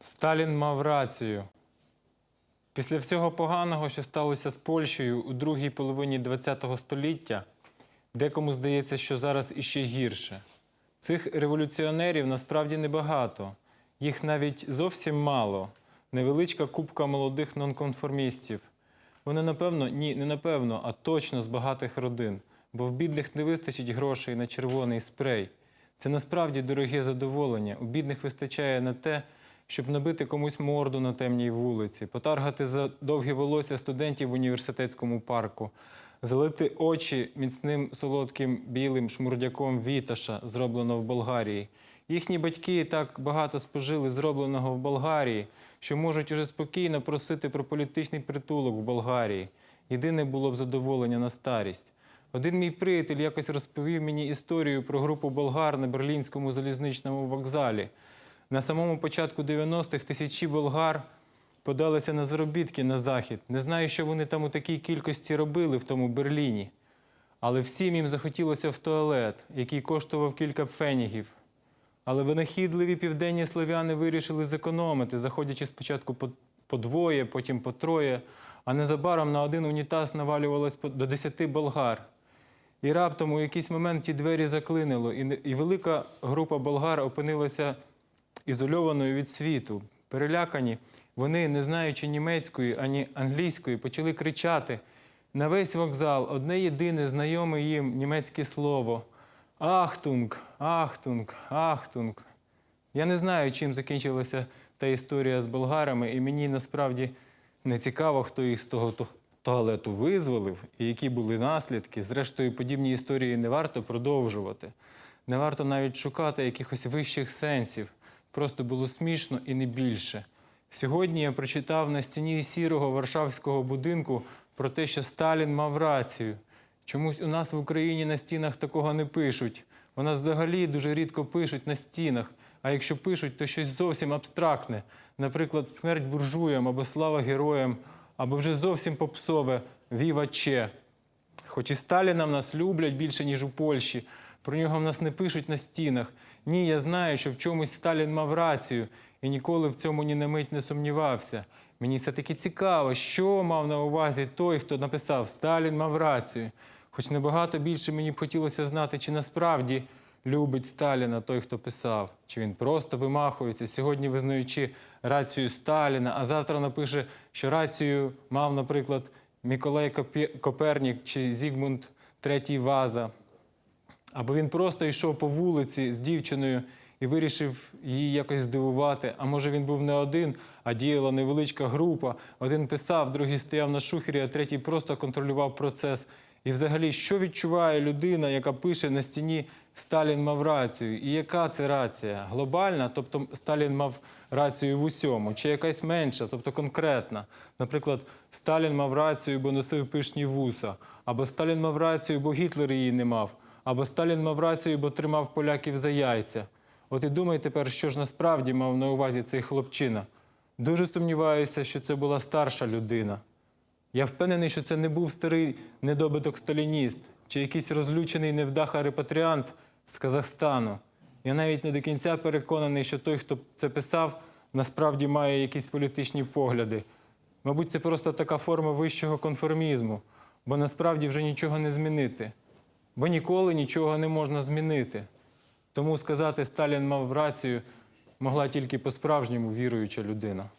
Сталін мав рацію. Після всього поганого, що сталося з Польщею у другій половині ХХ століття, декому здається, що зараз іще гірше. Цих революціонерів насправді небагато, їх навіть зовсім мало. Невеличка купка молодих нонконформістів. Вони, напевно, ні, не напевно, а точно з багатих родин, бо в бідних не вистачить грошей на червоний спрей. Це насправді дороге задоволення. У бідних вистачає на те, щоб набити комусь морду на темній вулиці, потаргати за довгі волосся студентів в університетському парку, залити очі міцним солодким білим шмурдяком віташа, зроблено в Болгарії. Їхні батьки так багато спожили зробленого в Болгарії, що можуть уже спокійно просити про політичний притулок в Болгарії. Єдине було б задоволення на старість. Один мій приятель якось розповів мені історію про групу болгар на берлінському залізничному вокзалі. На самому початку 90-х тисячі болгар подалися на заробітки на захід. Не знаю, що вони там у такій кількості робили в тому Берліні. Але всім їм захотілося в туалет, який коштував кілька пфенігів. Але винахідливі південні слов'яни вирішили зекономити, заходячи спочатку по, по двоє, потім по троє, а незабаром на один унітаз навалювалось до десяти болгар. І раптом у якийсь момент ті двері заклинило, і, і велика група болгар опинилася ізольованою від світу. Перелякані, вони, не знаючи німецької ані англійської, почали кричати на весь вокзал одне єдине знайоме їм німецьке слово Ахтунг, Ахтунг, Ахтунг. Я не знаю, чим закінчилася та історія з болгарами, і мені насправді не цікаво, хто їх з того туалету визволив і які були наслідки. Зрештою, подібні історії не варто продовжувати. Не варто навіть шукати якихось вищих сенсів. Просто було смішно і не більше. Сьогодні я прочитав на стіні сірого варшавського будинку про те, що Сталін мав рацію. Чомусь у нас в Україні на стінах такого не пишуть. У нас взагалі дуже рідко пишуть на стінах. А якщо пишуть, то щось зовсім абстрактне. Наприклад, смерть буржуям або слава героям, або вже зовсім попсове Віва Че. Хоч і Сталіна в нас люблять більше, ніж у Польщі. Про нього в нас не пишуть на стінах. Ні, я знаю, що в чомусь Сталін мав рацію і ніколи в цьому ні на мить не сумнівався. Мені все-таки цікаво, що мав на увазі той, хто написав Сталін мав рацію. Хоч набагато більше мені б хотілося знати, чи насправді любить Сталіна той, хто писав, чи він просто вимахується, сьогодні визнаючи рацію Сталіна, а завтра напише, що рацію мав, наприклад, Миколай Копе- Копернік чи Зігмунд III Ваза. Або він просто йшов по вулиці з дівчиною і вирішив її якось здивувати. А може він був не один, а діяла невеличка група. Один писав, другий стояв на шухері, а третій просто контролював процес. І взагалі, що відчуває людина, яка пише на стіні Сталін мав рацію? І яка це рація? Глобальна, тобто Сталін мав рацію в усьому, чи якась менша, тобто конкретна. Наприклад, Сталін мав рацію, бо носив пишні вуса, або Сталін мав рацію, бо Гітлер її не мав, або Сталін мав рацію, бо тримав поляків за яйця. От і думай тепер, що ж насправді мав на увазі цей хлопчина. Дуже сумніваюся, що це була старша людина. Я впевнений, що це не був старий недобиток сталініст чи якийсь розлючений невдаха репатріант з Казахстану. Я навіть не до кінця переконаний, що той, хто це писав, насправді має якісь політичні погляди. Мабуть, це просто така форма вищого конформізму, бо насправді вже нічого не змінити. Бо ніколи нічого не можна змінити. Тому сказати Сталін мав рацію могла тільки по-справжньому віруюча людина.